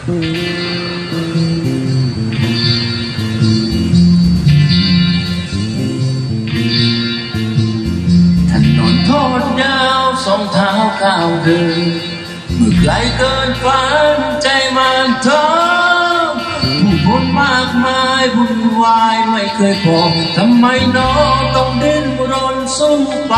ถนนทอดยาวสองเท้าก้าวเดินเมื่อไกลเกินฝันใจมันท้อผู้คนมากมายวุ่นวายไม่เคยพอทำไมน้อต้องดิ้นรนสู้ไป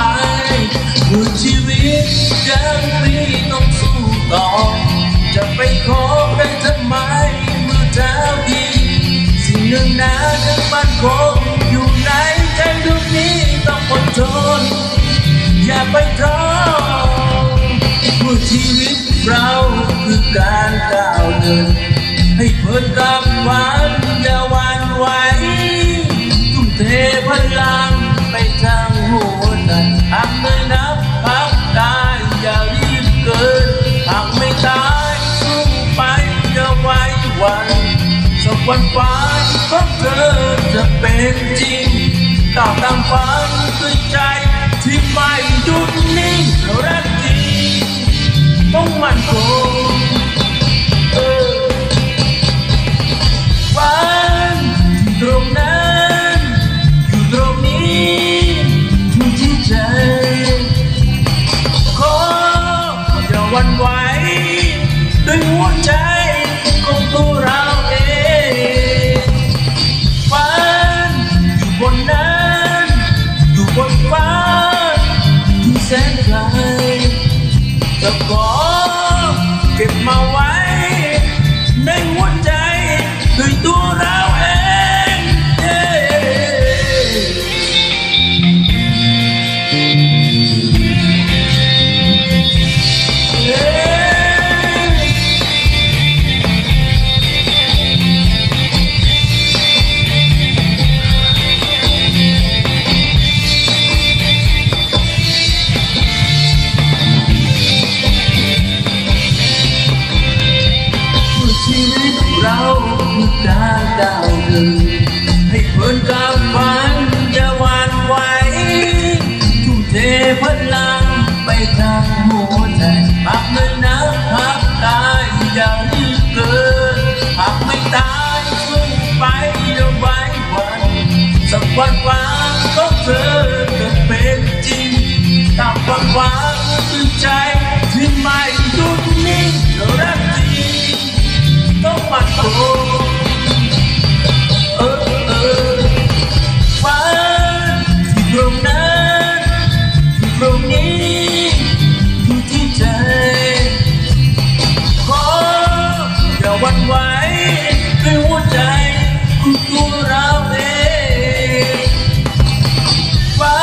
เราคือการก้าวเดิน ให้เพิ่นกับฝันอย่าวันไหวทุ่มเทพลังไปทางหัวใจหากไม่นับพักได้อย่ารีบเกินหากไม่ตายสู้ไปอย่าไว้วันสักวันฝันของเธอจะเป็นจริงก้าวตามฝันด้วยใจ ไหวด้วยหัวใจของตัวเราเองฝันอยู่บนนั้นอยู่บนฟ้าที่แสนไกลจะขอเก็บมาไว้ เราคือการก้าวเดินให้เพิ่อนกับฝันอย่าหวั่นไหวทุ่มเทพลังไปทางหัวใจหากไม่นับพักตายอย่ารีบเกินหากไม่ตายสู้ไปอย่าไว้วันสักวันฝันของเธอจะเป็นจริงตามความหวังคือใจ อยู่ที่ใจ ขออย่าไว้วยหัวใจของตัราเองฝั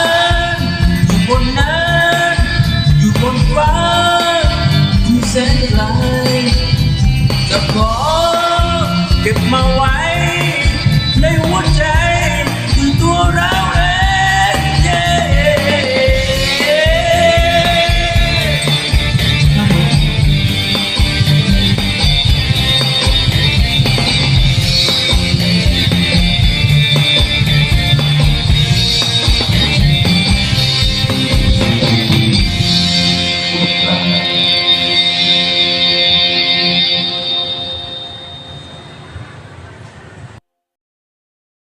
นอยู่บนนั้นอยู่บนฟ้าที่แสนไกลจะขอเก็บมาไว้